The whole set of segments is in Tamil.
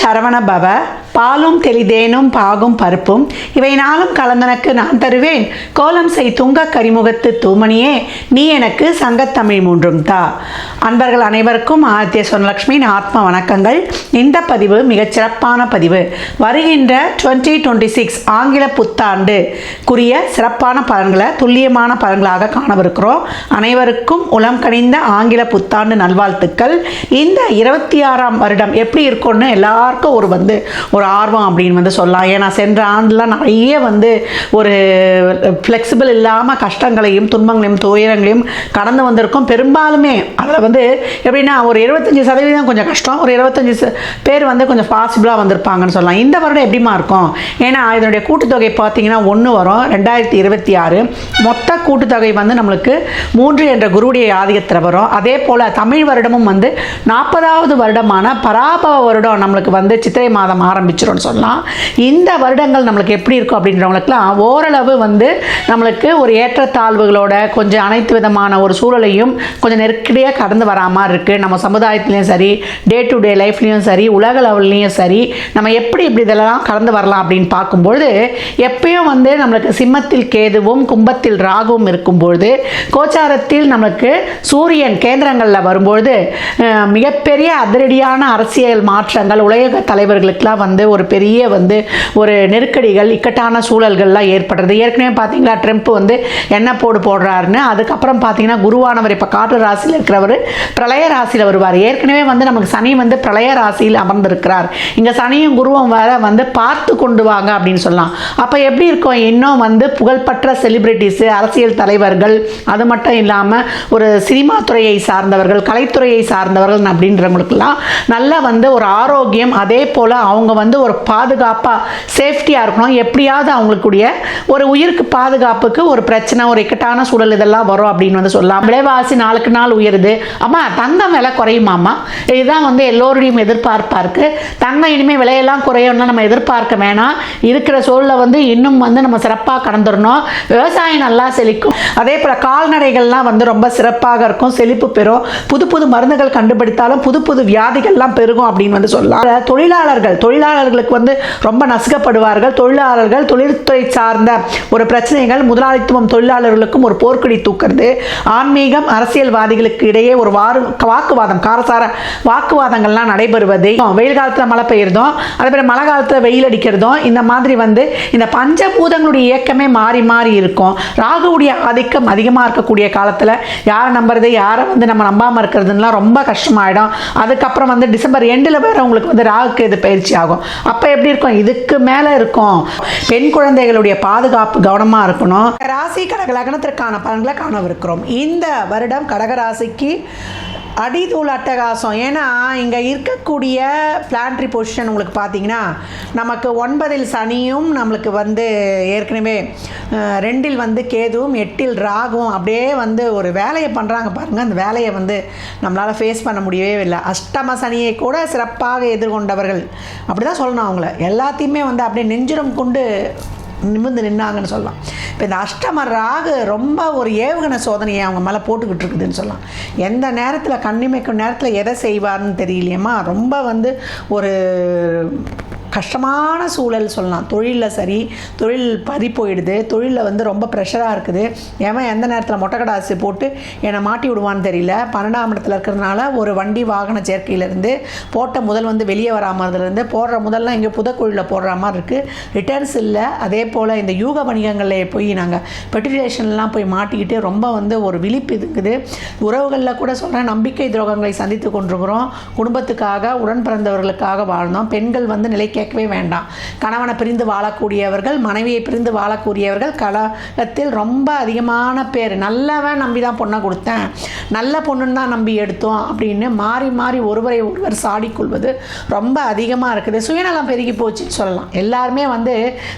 சரவண பவ பாலும் தெளிதேனும் பாகும் பருப்பும். இவை நாளும் கலந்தனக்கு நான் தருவேன். கோலம் செய் துங்க கரிமுகத்து தூமணியே நீ எனக்கு சங்கத்தமிழ் மூன்றும் தா. அன்பர்கள் அனைவருக்கும் ஆதித்ய சொன்னலக்ஷ்மியின் ஆத்ம வணக்கங்கள். இந்த பதிவு மிகச் சிறப்பான பதிவு. வருகின்ற டுவெண்ட்டி டுவெண்ட்டி சிக்ஸ் ஆங்கில புத்தாண்டு குரிய சிறப்பான பலன்களை துல்லியமான பலன்களாக காணவிருக்கிறோம். அனைவருக்கும் உளம் கணிந்த ஆங்கில புத்தாண்டு நல்வாழ்த்துக்கள். இந்த இருபத்தி ஆறாம் வருடம் எப்படி இருக்கும்னு எல்லாருக்கும் ஒரு வந்து ஒரு ஆர்வம் அப்படின்னு வந்து சொல்லலாம். ஏன்னா சென்ற ஆண்டுலாம் நிறைய வந்து ஒரு ஃப்ளெக்சிபிள் இல்லாமல் கஷ்டங்களையும் துன்பங்களையும் துயரங்களையும் கடந்து வந்திருக்கோம். பெரும்பாலுமே அதில் வந்து எப்படின்னா ஒரு இருபத்தஞ்சி சதவீதம் கொஞ்சம் கஷ்டம் ஒரு இருபத்தஞ்சி பேர் வந்து கொஞ்சம் பாசிபிளாக வந்திருப்பாங்கன்னு சொல்லலாம். இந்த வருடம் எப்படிமா இருக்கும்? ஏன்னா இதனுடைய கூட்டுத்தொகை பார்த்தீங்கன்னா ஒன்று வரும் ரெண்டாயிரத்தி இருபத்தி ஆறு. மொத்த கூட்டுத்தொகை வந்து நம்மளுக்கு மூன்று என்ற குருவுடைய ஆதிக்கத்தில் வரும். அதே போல் தமிழ் வருடமும் வந்து நாற்பதாவது வருடமான பராபவ வருடம் நம்மளுக்கு வந்து சித்திரை மாதம் ஆரம்பிச்சிரும்னு சொல்லலாம் இந்த வருடங்கள் நம்மளுக்கு எப்படி இருக்கும் அப்படின்றவங்களுக்குலாம் ஓரளவு வந்து நம்மளுக்கு ஒரு ஏற்றத்தாழ்வுகளோட கொஞ்சம் அனைத்து விதமான ஒரு சூழலையும் கொஞ்சம் நெருக்கடியாக கடந்து வரா மாதிரி இருக்குது நம்ம சமுதாயத்துலேயும் சரி டே டு டே லைஃப்லேயும் சரி உலக லெவல்லையும் சரி நம்ம எப்படி இப்படி இதெல்லாம் கடந்து வரலாம் அப்படின்னு பார்க்கும்பொழுது எப்பயும் வந்து நம்மளுக்கு சிம்மத்தில் கேதுவும் கும்பத்தில் ராகுவும் இருக்கும்பொழுது கோச்சாரத்தில் நம்மளுக்கு சூரியன் கேந்திரங்களில் வரும்பொழுது மிகப்பெரிய அதிரடியான அரசியல் மாற்றங்கள் உலக தலைவர்களுக்கெல்லாம் வந்து வந்து ஒரு பெரிய வந்து ஒரு நெருக்கடிகள் இக்கட்டான சூழல்கள்லாம் ஏற்படுறது. ஏற்கனவே பார்த்தீங்களா ட்ரம்ப் வந்து என்ன போடு போடுறாருன்னு. அதுக்கப்புறம் பார்த்தீங்கன்னா குருவானவர் இப்போ காற்று ராசியில் இருக்கிறவர் பிரளய ராசியில் வருவார். ஏற்கனவே வந்து நமக்கு சனி வந்து பிரளய ராசியில் அமர்ந்திருக்கிறார். இங்கே சனியும் குருவும் வேற வந்து பார்த்து கொண்டு வாங்க அப்படின்னு சொல்லலாம். அப்போ எப்படி இருக்கும்? இன்னும் வந்து புகழ்பெற்ற செலிப்ரிட்டிஸு அரசியல் தலைவர்கள் அது மட்டும் இல்லாமல் ஒரு சினிமா துறையை சார்ந்தவர்கள் கலைத்துறையை சார்ந்தவர்கள் அப்படின்றவங்களுக்கெல்லாம் நல்லா வந்து ஒரு ஆரோக்கியம். அதே போல் அவங்க வந்து வந்து ஒரு பாதுகாப்பாக சேஃப்டியாக இருக்கணும். எப்படியாவது அவங்களுக்குடைய ஒரு உயிருக்கு பாதுகாப்புக்கு ஒரு பிரச்சனை ஒரு இக்கட்டான சூழல் இதெல்லாம் வரும் அப்படின்னு வந்து சொல்லலாம். விலைவாசி நாளுக்கு நாள் உயருது. அம்மா தங்கம் விலை குறையுமாம்மா? இதுதான் வந்து எல்லோருடையும் எதிர்பார்ப்பாக இருக்குது தங்கம் இனிமேல் விலையெல்லாம் குறையும்னா நம்ம எதிர்பார்க்க வேணாம். இருக்கிற சூழலை வந்து இன்னும் வந்து நம்ம சிறப்பாக கடந்துடணும். விவசாயம் நல்லா செழிக்கும். அதே போல் கால்நடைகள்லாம் வந்து ரொம்ப சிறப்பாக இருக்கும். செழிப்பு பெறும். புது புது மருந்துகள் கண்டுபிடித்தாலும் புது புது வியாதிகள்லாம் பெருகும் அப்படின்னு வந்து சொல்லலாம். தொழிலாளர்கள் தொழிலாளர்கள் தொழிலாளர்களுக்கு வந்து ரொம்ப நசுக்கப்படுவார்கள். தொழிலாளர்கள் தொழில்துறை சார்ந்த ஒரு பிரச்சனைகள் முதலாளித்துவம் தொழிலாளர்களுக்கும் ஒரு போர்க்கொடி தூக்குறது ஆன்மீகம் அரசியல்வாதிகளுக்கு இடையே ஒரு வாரு வாக்குவாதம் காரசார வாக்குவாதங்கள்லாம் நடைபெறுவது வெயில் காலத்தில் மழை பெய்யுறதும் அதே மழை காலத்தில் வெயில் அடிக்கிறதும் இந்த மாதிரி வந்து இந்த பஞ்சபூதங்களுடைய இயக்கமே மாறி மாறி இருக்கும். ராகுவுடைய ஆதிக்கம் அதிகமாக இருக்கக்கூடிய காலத்தில் யாரை நம்புறது யாரை வந்து நம்ம நம்பாமல் இருக்கிறதுலாம் ரொம்ப கஷ்டமாயிடும். அதுக்கப்புறம் வந்து டிசம்பர் எண்டில் வேறு உங்களுக்கு வந்து ராகுக்கு இது பயிற்சி ஆகும். அப்போ எப்படி இருக்கும்? இதுக்கு மேலே இருக்கும். பெண் குழந்தைகளுடைய பாதுகாப்பு கவனமாக இருக்கணும். ராசி கடக லக்னத்திற்கான பலன்களை காணவிருக்கிறோம். இந்த வருடம் கடகராசிக்கு அடிதூள் அட்டகாசம். ஏன்னா இங்கே இருக்கக்கூடிய பிளான்ட்ரி பொசிஷன் உங்களுக்கு பார்த்தீங்கன்னா நமக்கு ஒன்பதில் சனியும் நம்மளுக்கு வந்து ஏற்கனவே ரெண்டில் வந்து கேதுவும் எட்டில் ராகும் அப்படியே வந்து ஒரு வேலையை பண்ணுறாங்க பாருங்கள் அந்த வேலையை வந்து நம்மளால் ஃபேஸ் பண்ண முடியவே இல்லை. அஷ்டம சனியை கூட சிறப்பாக எதிர்கொண்டவர்கள். அப்படி தான் சொல்லணும் அவங்கள. எல்லாத்தையுமே வந்து அப்படியே நெஞ்சுரம் கொண்டு நிமிர்ந்து நின்னாங்கன்னு சொல்லலாம். இப்போ இந்த அஷ்டம ராகு ரொம்ப ஒரு ஏவுகணை சோதனையை அவங்க மேலே போட்டுக்கிட்டு இருக்குதுன்னு சொல்லலாம். எந்த நேரத்தில் கண்ணிமைக்கும் நேரத்தில் எதை செய்வார்னு தெரியலையேம்மா? ரொம்ப வந்து ஒரு கஷ்டமான சூழல் சொல்லலாம். தொழிலில் சரி தொழில் பறி போயிடுது. தொழிலில் வந்து ரொம்ப ப்ரெஷராக இருக்குது. ஏன் எந்த நேரத்தில் மொட்டைக்கடாசு போட்டு என்னை மாட்டி விடுவான்னு தெரியல. பன்னெண்டாம் இடத்துல இருக்கிறதுனால ஒரு வண்டி வாகன சேர்க்கையிலேருந்து போட்ட முதல் வந்து வெளியே வராமதுலேருந்து போடுற முதல்லாம் இங்கே புதக்குழியில் போடுற மாதிரி இருக்குது ரிட்டர்ன்ஸ் இல்லை. அதே போல் இந்த யூக வணிகங்களில் போய் நாங்கள் பெட்டிலேஷன்லாம் போய் மாட்டிக்கிட்டு ரொம்ப வந்து ஒரு விழிப்பு இருக்குது. உறவுகளில் கூட சொல்கிறேன் நம்பிக்கை துரோகங்களை சந்தித்து கொண்டிருக்கிறோம். குடும்பத்துக்காக உடன் பிறந்தவர்களுக்காக வாழ்ந்தோம். பெண்கள் வந்து நிலைக்கு கேட்கவே வேண்டாம். கணவனை பிரிந்து வாழக்கூடியவர்கள் மனைவியை பிரிந்து வாழக்கூடியவர்கள் கலகத்தில் ரொம்ப அதிகமான பேர். நல்லவன் நம்பி தான் பொண்ணை கொடுத்தேன். நல்ல பொண்ணுன்னு தான் நம்பி எடுத்தோம் அப்படின்னு மாறி மாறி ஒருவரை ஒருவர் சாடிக்கொள்வது ரொம்ப அதிகமாக இருக்குது. சுயநலம் பெருகி போச்சுன்னு சொல்லலாம். எல்லாருமே வந்து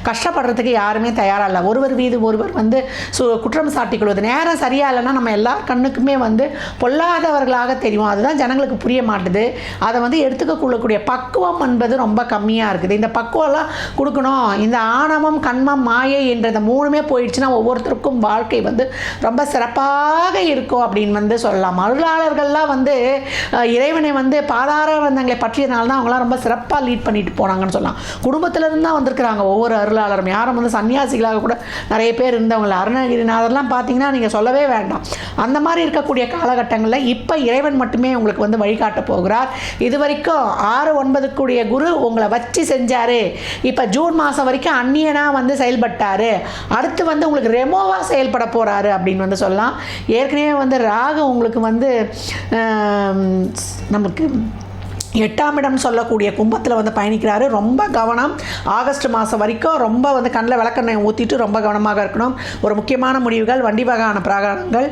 கஷ்டப்படுறதுக்கு யாருமே தயாராக இல்லை. ஒருவர் மீது ஒருவர் வந்து சு குற்றம் சாட்டிக்கொள்வது நேரம் சரியாக இல்லைன்னா நம்ம எல்லா கண்ணுக்குமே வந்து பொல்லாதவர்களாக தெரியும். அதுதான் ஜனங்களுக்கு புரிய மாட்டுது. அதை வந்து எடுத்துக்க கொள்ளக்கூடிய பக்குவம் என்பது ரொம்ப கம்மியாக பொறுமையாக இருக்குது. இந்த பக்குவம்லாம் கொடுக்கணும். இந்த ஆணவம் கண்மம் மாயை என்ற இந்த மூணுமே போயிடுச்சுன்னா ஒவ்வொருத்தருக்கும் வாழ்க்கை வந்து ரொம்ப சிறப்பாக இருக்கும் அப்படின்னு வந்து சொல்லலாம். அருளாளர்கள்லாம் வந்து இறைவனை வந்து பாதார வந்தங்களை பற்றியதுனால தான் அவங்களாம் ரொம்ப சிறப்பாக லீட் பண்ணிட்டு போனாங்கன்னு சொல்லலாம். குடும்பத்திலிருந்து தான் வந்திருக்கிறாங்க ஒவ்வொரு அருளாளரும். யாரும் வந்து சன்னியாசிகளாக கூட நிறைய பேர் இருந்தவங்கள அருணகிரிநாதர்லாம் பார்த்தீங்கன்னா நீங்கள் சொல்லவே வேண்டாம். அந்த மாதிரி இருக்கக்கூடிய காலகட்டங்களில் இப்போ இறைவன் மட்டுமே உங்களுக்கு வந்து வழிகாட்ட போகிறார். இது வரைக்கும் ஆறு ஒன்பதுக்குரிய குரு உங்களை வச்சு செஞ்சாரு. இப்போ ஜூன் மாதம் வரைக்கும் அந்நியனாக வந்து செயல்பட்டாரு. அடுத்து வந்து உங்களுக்கு ரெமோவாக செயல்பட போகிறாரு அப்படின்னு வந்து சொல்லலாம். ஏற்கனவே வந்து ராகு உங்களுக்கு வந்து நமக்கு எட்டாம் இடம் சொல்லக்கூடிய கும்பத்தில் வந்து பயணிக்கிறாரு. ரொம்ப கவனம். ஆகஸ்ட் மாதம் வரைக்கும் ரொம்ப வந்து கண்ணில் விளக்கெண்ணெய் ஊற்றிட்டு ரொம்ப கவனமாக இருக்கணும். ஒரு முக்கியமான முடிவுகள் வண்டி வகையான பிராகாரங்கள்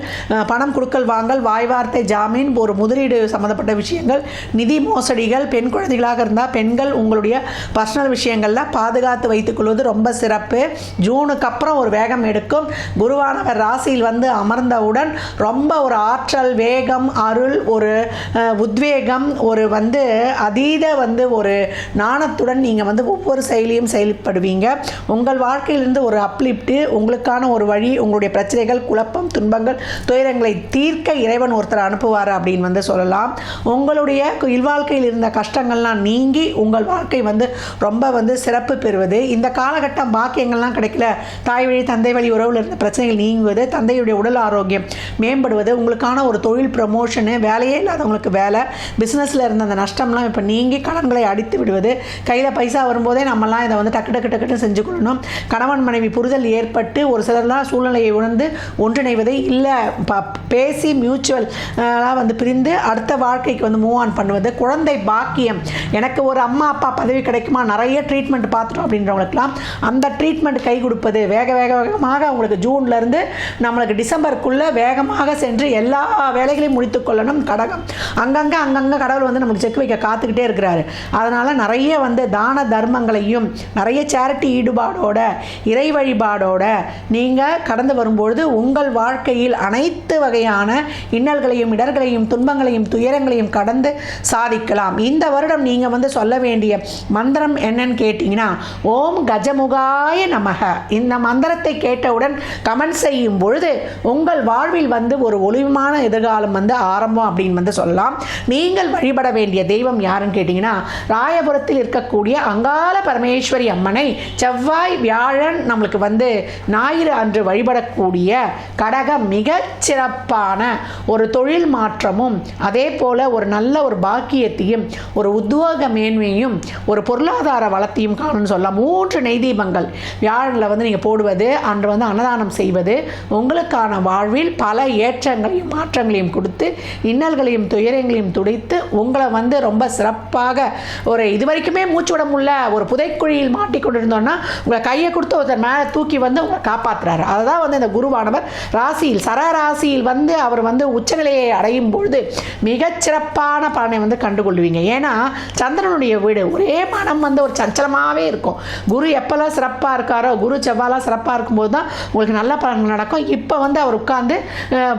பணம் கொடுக்கல் வாங்கல் வாய் வார்த்தை ஜாமீன் ஒரு முதலீடு சம்மந்தப்பட்ட விஷயங்கள் நிதி மோசடிகள் பெண் குழந்தைகளாக இருந்தால் பெண்கள் உங்களுடைய பர்சனல் விஷயங்களில் பாதுகாத்து வைத்துக்கொள்வது ரொம்ப சிறப்பு. ஜூனுக்கு அப்புறம் ஒரு வேகம் எடுக்கும். குருவானவர் ராசியில் வந்து அமர்ந்தவுடன் ரொம்ப ஒரு ஆற்றல் வேகம் அருள் ஒரு உத்வேகம் ஒரு வந்து அதீத வந்து ஒரு நாணத்துடன் நீங்கள் வந்து ஒவ்வொரு செயலியும் செயல்படுவீங்க. உங்கள் வாழ்க்கையிலிருந்து ஒரு அப்லிப்ட்டு உங்களுக்கான ஒரு வழி உங்களுடைய பிரச்சனைகள் குழப்பம் துன்பங்கள் துயரங்களை தீர்க்க இறைவன் ஒருத்தர் அனுப்புவார் அப்படின்னு வந்து சொல்லலாம். உங்களுடைய இல்வாழ்க்கையில் இருந்த கஷ்டங்கள்லாம் நீங்கி உங்கள் வாழ்க்கை வந்து ரொம்ப வந்து சிறப்பு பெறுவது. இந்த காலகட்டம் பாக்கியங்கள்லாம் கிடைக்கல. தாய் வழி தந்தை வழி உறவில் இருந்த பிரச்சனைகள் நீங்குவது. தந்தையுடைய உடல் ஆரோக்கியம் மேம்படுவது. உங்களுக்கான ஒரு தொழில் ப்ரமோஷனு வேலையே இல்லாதவங்களுக்கு வேலை. பிஸ்னஸில் இருந்த அந்த நஷ்டம் கஷ்டம்லாம் இப்போ நீங்கி கடன்களை அடித்து விடுவது. கையில் பைசா வரும்போதே நம்மலாம் இதை வந்து டக்கு டக்கு டக்குன்னு செஞ்சு கொள்ளணும் கணவன் மனைவி புரிதல் ஏற்பட்டு ஒரு சிலர்லாம் சூழ்நிலையை உணர்ந்து ஒன்றிணைவதை இல்லை. ப பேசி மியூச்சுவல் வந்து பிரிந்து அடுத்த வாழ்க்கைக்கு வந்து மூவ் ஆன் பண்ணுவது. குழந்தை பாக்கியம். எனக்கு ஒரு அம்மா அப்பா பதவி கிடைக்குமா? நிறைய ட்ரீட்மெண்ட் பார்த்துட்டோம் அப்படின்றவங்களுக்குலாம் அந்த ட்ரீட்மெண்ட் கை கொடுப்பது. வேக வேக வேகமாக அவங்களுக்கு ஜூன்லேருந்து நம்மளுக்கு டிசம்பருக்குள்ளே வேகமாக சென்று எல்லா வேலைகளையும் முடித்து கொள்ளணும் கடகம். அங்கங்கே அங்கங்கே கடவுள் வந்து நமக்கு செக் வைக்க காத்துக்கிட்டே இருக்கிறாரு. அதனால் நிறைய வந்து தான தர்மங்களையும் நிறைய சேரிட்டி ஈடுபாடோட இறை வழிபாடோட நீங்கள் கடந்து வரும்பொழுது உங்கள் வாழ்க்கையில் அனைத்து வகையான இன்னல்களையும் இடர்களையும் துன்பங்களையும் துயரங்களையும் கடந்து சாதிக்கலாம். இந்த வருடம் நீங்கள் வந்து சொல்ல வேண்டிய மந்திரம் என்னன்னு கேட்டிங்கன்னா ஓம் கஜமுகாய நமக. இந்த மந்திரத்தை கேட்டவுடன் கமெண்ட் செய்யும் பொழுது உங்கள் வாழ்வில் வந்து ஒரு ஒளிவுமான எதிர்காலம் வந்து ஆரம்பம் அப்படின்னு வந்து சொல்லலாம். நீங்கள் வழிபட வேண்டிய தெய்வம் யாருன்னு கேட்டிங்கன்னா ராயபுரத்தில் இருக்கக்கூடிய அங்கால பரமேஸ்வரி அம்மனை செவ்வாய் வியாழன் நம்மளுக்கு வந்து ஞாயிறு அன்று வழிபடக்கூடிய கடகம் மிக சிறப்பான ஒரு தொழில் மாற்றமும் அதே போல் ஒரு நல்ல ஒரு பாக்கியத்தையும் ஒரு உத்யோக மேன்மையும் ஒரு பொருளாதார வளத்தையும் காணும்னு சொல்லலாம். மூன்று நெய் தீபங்கள். வியாழனில் வந்து நீங்கள் போடுவது அன்று வந்து அன்னதானம் செய்வது உங்களுக்கான வாழ்வில் பல ஏற்றங்களையும் மாற்றங்களையும் கொடுத்து இன்னல்களையும் துயரங்களையும் துடைத்து உங்களை வந்து ரொம்ப சிறப்பாக ஒரு இது வரைக்குமே மூச்சு விட முடியல ஒரு புதைக்குழியில் மாட்டிக்கொண்டு இருந்தோம்னா உங்களை கையை கொடுத்து ஒருத்தர் மேலே தூக்கி வந்து உங்களை காப்பாற்றுறாரு அதுதான் வந்து இந்த குருவானவர் ராசியில் சர ராசியில் வந்து அவர் வந்து உச்சநிலையை அடையும் பொழுது மிகச்சிறப்பான பலனை வந்து கண்டுகொள்வீங்க. ஏன்னா சந்திரனுடைய வீடு ஒரே மனம் வந்து ஒரு சஞ்சலமாகவே இருக்கும். குரு எப்போல்லாம் சிறப்பாக இருக்காரோ குரு செவ்வாலாம் சிறப்பாக இருக்கும்போது தான் உங்களுக்கு நல்ல பலன்கள் நடக்கும். இப்போ வந்து அவர் உட்காந்து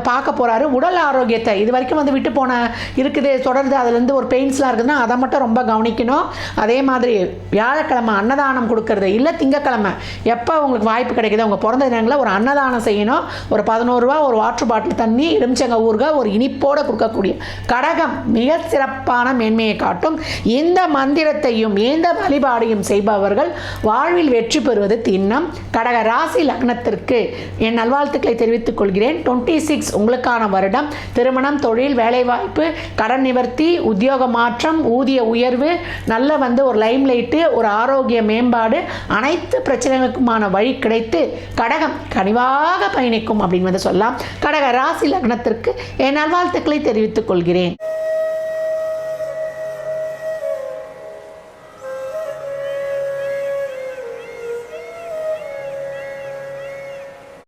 பார்க்க போகிறாரு உடல் ஆரோக்கியத்தை இது வரைக்கும் வந்து விட்டு போன இருக்குது தொடர்ந்து அதுலேருந்து ஒரு பெயின்ஸ்லாம் இருக்குதுன்னா அதை மட்டும் ரொம்ப கவனிக்கணும். அதே மாதிரி வியாழக்கிழமை அன்னதானம் கொடுக்கறது இல்லை திங்கக்கிழமை எப்போ உங்களுக்கு வாய்ப்பு கிடைக்குது அவங்க பிறந்த தினங்களில் ஒரு அன்னதானம் செய்யணும். ஒரு பதினோருவா ஒரு வாட்டர் பாட்டில் தண்ணி எலுமிச்சங்க ஊறுகாய் ஒரு இனிப்போடு கொடுக்கக்கூடிய கடகம் மிக சிறப்பான மேன்மையை காட்டும். இந்த மந்திரத்தையும் இந்த வழிபாடையும் செய்பவர்கள் வாழ்வில் வெற்றி பெறுவது திண்ணம். கடக ராசி லக்னத்திற்கு என் நல்வாழ்த்துக்களை தெரிவித்துக் கொள்கிறேன். டுவெண்ட்டி சிக்ஸ் உங்களுக்கான வருடம். திருமணம் தொழில் வேலைவாய்ப்பு கடன் நிவர்த்தி உத்தியோகமாக மாற்றம் ஊதிய உயர்வு நல்ல வந்து ஒரு லைம் லைட்டு ஒரு ஆரோக்கிய மேம்பாடு அனைத்து பிரச்சனைகளுக்குமான வழி கிடைத்து கடகம் கனிவாக பயணிக்கும் அப்படின்னு வந்து சொல்லலாம். கடக ராசி லக்னத்திற்கு என் நல்வாழ்த்துக்களை தெரிவித்துக் கொள்கிறேன்.